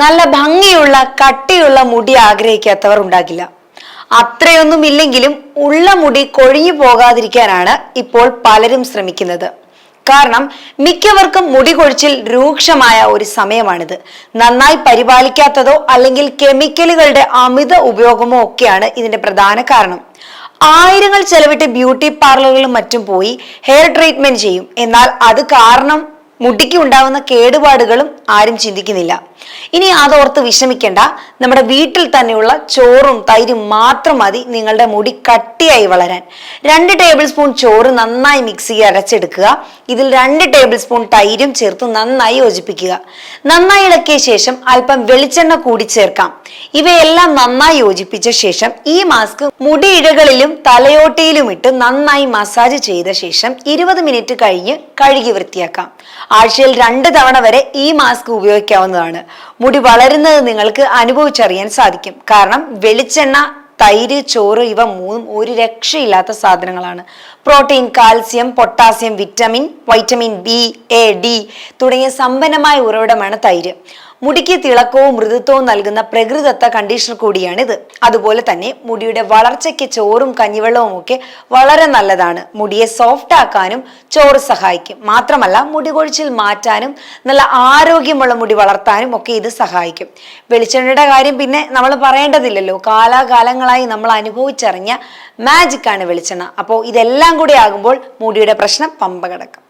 നല്ല ഭംഗിയുള്ള കട്ടിയുള്ള മുടി ആഗ്രഹിക്കാത്തവർ ഉണ്ടാകില്ല. അത്രയൊന്നും ഇല്ലെങ്കിലും ഉള്ള മുടി കൊഴിഞ്ഞു പോകാതിരിക്കാനാണ് ഇപ്പോൾ പലരും ശ്രമിക്കുന്നത്. കാരണം മിക്കവർക്കും മുടി കൊഴിച്ചിൽ രൂക്ഷമായ ഒരു സമയമാണിത്. നന്നായി പരിപാലിക്കാത്തതോ അല്ലെങ്കിൽ കെമിക്കലുകളുടെ അമിത ഉപയോഗമോ ഒക്കെയാണ് ഇതിന്റെ പ്രധാന കാരണം. ആയിരങ്ങൾ ചെലവിട്ട് ബ്യൂട്ടി പാർലറുകളും മറ്റും പോയി ഹെയർ ട്രീറ്റ്മെന്റ് ചെയ്യും. എന്നാൽ അത് കാരണം മുടിക്ക് ഉണ്ടാവുന്ന കേടുപാടുകളും ആരും ചിന്തിക്കുന്നില്ല. ഇനി അതോർത്ത് വിഷമിക്കേണ്ട. നമ്മുടെ വീട്ടിൽ തന്നെയുള്ള ചോറും തൈരും മാത്രം മതി നിങ്ങളുടെ മുടി കട്ടിയായി വളരാൻ. രണ്ട് ടേബിൾ സ്പൂൺ ചോറ് നന്നായി മിക്സ് മിക്സിയിൽ അരച്ചെടുക്കുക. ഇതിൽ രണ്ട് ടേബിൾ സ്പൂൺ തൈരും ചേർത്ത് നന്നായി യോജിപ്പിക്കുക. നന്നായി ഇളക്കിയ ശേഷം അല്പം വെളിച്ചെണ്ണ കൂടി ചേർക്കാം. ഇവയെല്ലാം നന്നായി യോജിപ്പിച്ച ശേഷം ഈ മാസ്ക് മുടിയിഴകളിലും തലയോട്ടയിലും ഇട്ട് നന്നായി മസാജ് ചെയ്ത ശേഷം ഇരുപത് മിനിറ്റ് കഴിഞ്ഞ് കഴുകി വൃത്തിയാക്കാം. ആഴ്ചയിൽ രണ്ട് തവണ വരെ ഈ മാസ്ക് ഉപയോഗിക്കാവുന്നതാണ്. മുടി വളരുന്നത് നിങ്ങൾക്ക് അനുഭവിച്ചറിയാൻ സാധിക്കും. കാരണം വെളിച്ചെണ്ണ തൈര് ചോറ് ഇവ മൂന്നും ഒരു രക്ഷയില്ലാത്ത സാധനങ്ങളാണ്. Protein calcium potassium vitamin vitamin B A D തുടങ്ങിയ സമ്പന്നമായ ഉറവിടമാണ് തൈര്. മുടിക്ക് തിളക്കവും മൃദുത്വവും നൽകുന്ന പ്രകൃതത്ത കണ്ടീഷണർ കൂടിയാണിത്. അതുപോലെ തന്നെ മുടിയുടെ വളർച്ചയ്ക്ക് ചോറും കഞ്ഞിവെള്ളവും ഒക്കെ വളരെ നല്ലതാണ്. മുടിയെ സോഫ്റ്റ് ആക്കാനും ചോറ് സഹായിക്കും. മാത്രമല്ല മുടി കൊഴിച്ചിൽ മാറ്റാനും നല്ല ആരോഗ്യമുള്ള മുടി വളർത്താനും ഒക്കെ ഇത് സഹായിക്കും. വെളിച്ചെണ്ണയുടെ കാര്യം പിന്നെ നമ്മൾ പറയേണ്ടതില്ലല്ലോ. കാലാകാലങ്ങളായി നമ്മൾ അനുഭവിച്ചറിഞ്ഞ മാജിക്കാണ് വെളിച്ചെണ്ണ. അപ്പോൾ ഇതെല്ലാം കൂടി ആകുമ്പോൾ മുടിയുടെ പ്രശ്നം പമ്പ കിടക്കും.